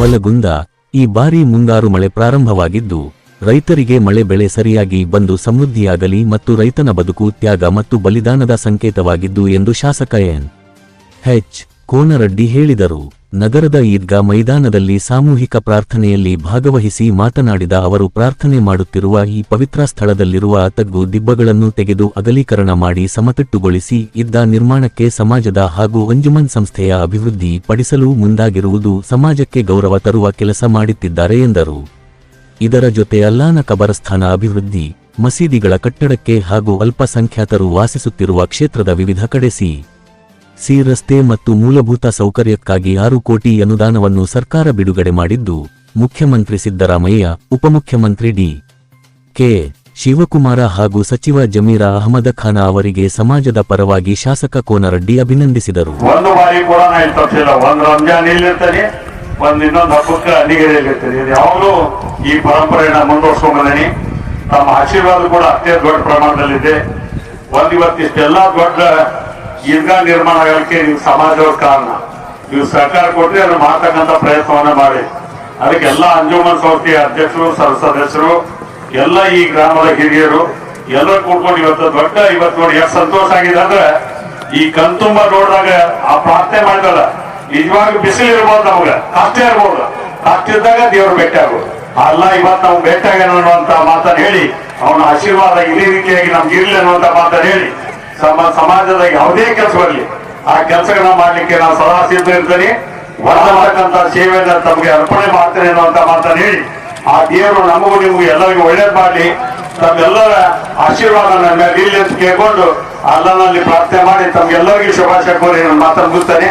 ನವಲಗುಂದ ಈ ಬಾರಿ ಮುಂಗಾರು ಮಳೆ ಪ್ರಾರಂಭವಾಗಿದ್ದು, ರೈತರಿಗೆ ಮಳೆ ಬೆಳೆ ಸರಿಯಾಗಿ ಬಂದು ಸಮೃದ್ಧಿಯಾಗಲಿ ಮತ್ತು ರೈತನ ಬದುಕು ತ್ಯಾಗ ಮತ್ತು ಬಲಿದಾನದ ಸಂಕೇತವಾಗಿದ್ದು ಎಂದು ಶಾಸಕ ಎನ್. ಎಚ್. ಕೋನರೆಡ್ಡಿ ಹೇಳಿದರು. ನಗರದ ಈದ್ಗಾ ಮೈದಾನದಲ್ಲಿ ಸಾಮೂಹಿಕ ಪ್ರಾರ್ಥನೆಯಲ್ಲಿ ಭಾಗವಹಿಸಿ ಮಾತನಾಡಿದ ಅವರು, ಪ್ರಾರ್ಥನೆ ಮಾಡುತ್ತಿರುವ ಈ ಪವಿತ್ರ ಸ್ಥಳದಲ್ಲಿರುವ ತಗ್ಗು ದಿಬ್ಬಗಳನ್ನು ತೆಗೆದು ಅಗಲೀಕರಣ ಮಾಡಿ ಸಮತಟ್ಟುಗೊಳಿಸಿ ಇದ್ದ ನಿರ್ಮಾಣಕ್ಕೆ ಸಮಾಜದ ಹಾಗೂ ಅಂಜುಮನ್ ಸಂಸ್ಥೆಯ ಅಭಿವೃದ್ಧಿ ಪಡಿಸಲು ಮುಂದಾಗಿರುವುದು ಸಮಾಜಕ್ಕೆ ಗೌರವ ತರುವ ಕೆಲಸ ಮಾಡುತ್ತಿದ್ದಾರೆ ಎಂದರು. ಇದರ ಜೊತೆ ಅಲ್ಲಾನ ಕಬರಸ್ಥಾನ ಅಭಿವೃದ್ಧಿ, ಮಸೀದಿಗಳ ಕಟ್ಟಡಕ್ಕೆ ಹಾಗೂ ಅಲ್ಪಸಂಖ್ಯಾತರು ವಾಸಿಸುತ್ತಿರುವ ಕ್ಷೇತ್ರದ ವಿವಿಧ ಕಡೆ ಸಿ ರಸ್ತೆ ಮತ್ತು ಮೂಲಭೂತ ಸೌಕರ್ಯಕ್ಕಾಗಿ ಆರು ಕೋಟಿ ಅನುದಾನವನ್ನು ಸರ್ಕಾರ ಬಿಡುಗಡೆ ಮಾಡಿದ್ದು, ಮುಖ್ಯಮಂತ್ರಿ ಸಿದ್ದರಾಮಯ್ಯ, ಉಪಮುಖ್ಯಮಂತ್ರಿ ಡಿ. ಕೆ. ಶಿವಕುಮಾರ ಹಾಗೂ ಸಚಿವ ಜಮೀರ ಅಹಮದ ಖಾನ ಅವರಿಗೆ ಸಮಾಜದ ಪರವಾಗಿ ಶಾಸಕ ಕೋನರೆಡ್ಡಿ ಅಭಿನಂದಿಸಿದರು. ಒಂದು ಬಾರಿ ಕೂಡ ಒಂದು ರಂಜಾನ್ ಇಲ್ಲಿರ್ತದೆ ಒಂದ್ ಇನ್ನೊಂದು ಹಬ್ಬಕ್ಕೆ ಅಲ್ಲಿಗೆರೆಯಲ್ಲಿ ಇರ್ತಾನೆ ಇದು ಯಾವಾಗಲೂ ಈ ಪರಂಪರೆಯನ್ನ ಮುಂದುವರ್ಸ್ಕೊಂಡ್ ಬಂದೀನಿ ತಮ್ಮ ಆಶೀರ್ವಾದ ಕೂಡ ಅತ್ಯಂತ ದೊಡ್ಡ ಪ್ರಮಾಣದಲ್ಲಿದೆ. ಒಂದಿವತ್ತಿಷ್ಟೆಲ್ಲ ದೊಡ್ಡ ಈದ್ಗಾ ನಿರ್ಮಾಣ ಆಗಲಿಕ್ಕೆ ನೀವು ಸಮಾಜದ ಕಾರಣ. ನೀವು ಸರ್ಕಾರ ಕೊಟ್ಟರೆ ಅದನ್ನು ಮಾಡ್ತಕ್ಕಂಥ ಪ್ರಯತ್ನವನ್ನ ಮಾಡಿ. ಅದಕ್ಕೆ ಎಲ್ಲ ಅಂಜುಮನ್ ಸಂಸ್ಥೆಯ ಅಧ್ಯಕ್ಷರು ಸದಸ್ಯರು, ಎಲ್ಲ ಈ ಗ್ರಾಮದ ಹಿರಿಯರು, ಎಲ್ಲರೂ ಕೂಡ್ಕೊಂಡು ಇವತ್ತು ದೊಡ್ಡ ಇವತ್ತು ನೋಡಿ ಎಷ್ಟು ಸಂತೋಷ ಆಗಿದೆ ಅಂದ್ರೆ, ಈ ಕಣ್ತುಂಬ ನೋಡಿದಾಗ ಆ ಪ್ರಾರ್ಥನೆ ಮಾಡಿದಲ್ಲ ನಿಜವಾಗಿ ಬಿಸಿಲು ಇರ್ಬೋದು ನಮ್ಗೆ, ಕಷ್ಟ ಇರ್ಬೋದು. ಕಷ್ಟ ಇದ್ದಾಗ ದೇವ್ರು ಭೇಟಿ ಆಗೋದು ಅಲ್ಲ, ಇವತ್ತು ನಾವು ಭೇಟಿ ಆಗ್ಯಾನ ಅನ್ನುವಂತ ಮಾತನ್ನ ಹೇಳಿ, ಅವನ ಆಶೀರ್ವಾದ ಇದೇ ರೀತಿಯಾಗಿ ನಮ್ಗೆ ಇರ್ಲಿ ಅನ್ನುವಂತ ಮಾತನ್ನ ಹೇಳಿ ಸಮಾಜದ ಯಾವುದೇ ಕೆಲಸ ಬರಲಿ, ಆ ಕೆಲಸಗಳನ್ನ ಮಾಡಲಿಕ್ಕೆ ನಾವು ಸದಾ ಸಿದ್ಧ ಇರ್ತೀನಿ. ಬರ್ತಕ್ಕಂತ ಸೇವೆಯನ್ನ ತಮಗೆ ಅರ್ಪಣೆ ಮಾಡ್ತೇನೆ ಅನ್ನುವಂತ ಮಾತನ್ನ ಹೇಳಿ, ಆ ದೇವರು ನಮಗೂ ನಿಮಗೂ ಎಲ್ಲರಿಗೂ ಒಳ್ಳೇದು ಮಾಡಲಿ. ತಮ್ಮೆಲ್ಲರ ಆಶೀರ್ವಾದ ನನ್ನ ಇಲ್ಲಿ ಅಂತ ಕೇಳ್ಕೊಂಡು ಅಲ್ಲನಲ್ಲಿ ಪ್ರಾರ್ಥನೆ ಮಾಡಿ ತಮ್ಗೆಲ್ಲರಿಗೂ ಶುಭಾಶಯ ಕೋರಿ ನಾನು ಮಾತನ್ನು ಮುಗಿಸ್ತೇನೆ.